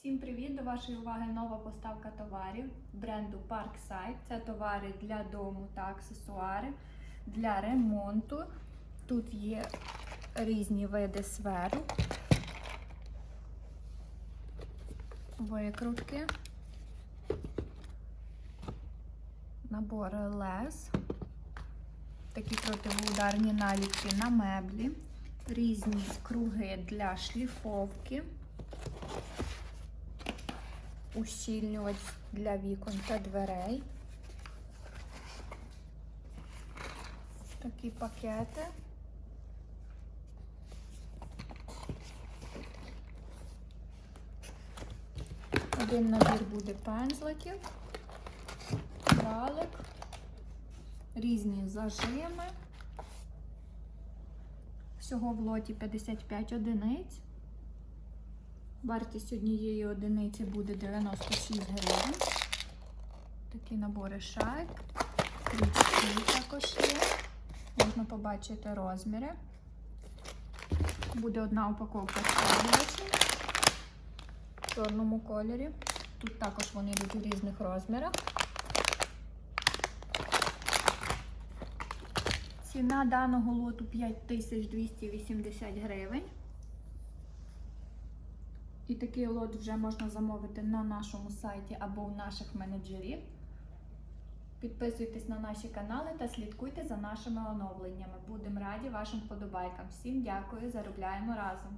Всім привіт! До вашої уваги нова поставка товарів бренду Parkside. Це товари для дому та аксесуари для ремонту. Тут є різні види сверу, викрутки, набори лез, такі противоударні наліпки на меблі, різні круги для шліфовки ущільнювач для вікон та дверей. Такі пакети. Один набір буде пензликів, бралик, різні зажими. Всього в лоті 55 одиниць. Вартість однієї одиниці буде 96 гривень. Такі набори шайб, крючки також є. Можна побачити розміри. Буде одна упаковка стягувачів в чорному кольорі. Тут також вони йдуть у різних розмірах. Ціна даного лоту 5280 гривень. І такий лот вже можна замовити на нашому сайті або у наших менеджерів. Підписуйтесь на наші канали та слідкуйте за нашими оновленнями. Будемо раді вашим вподобайкам. Всім дякую, заробляємо разом!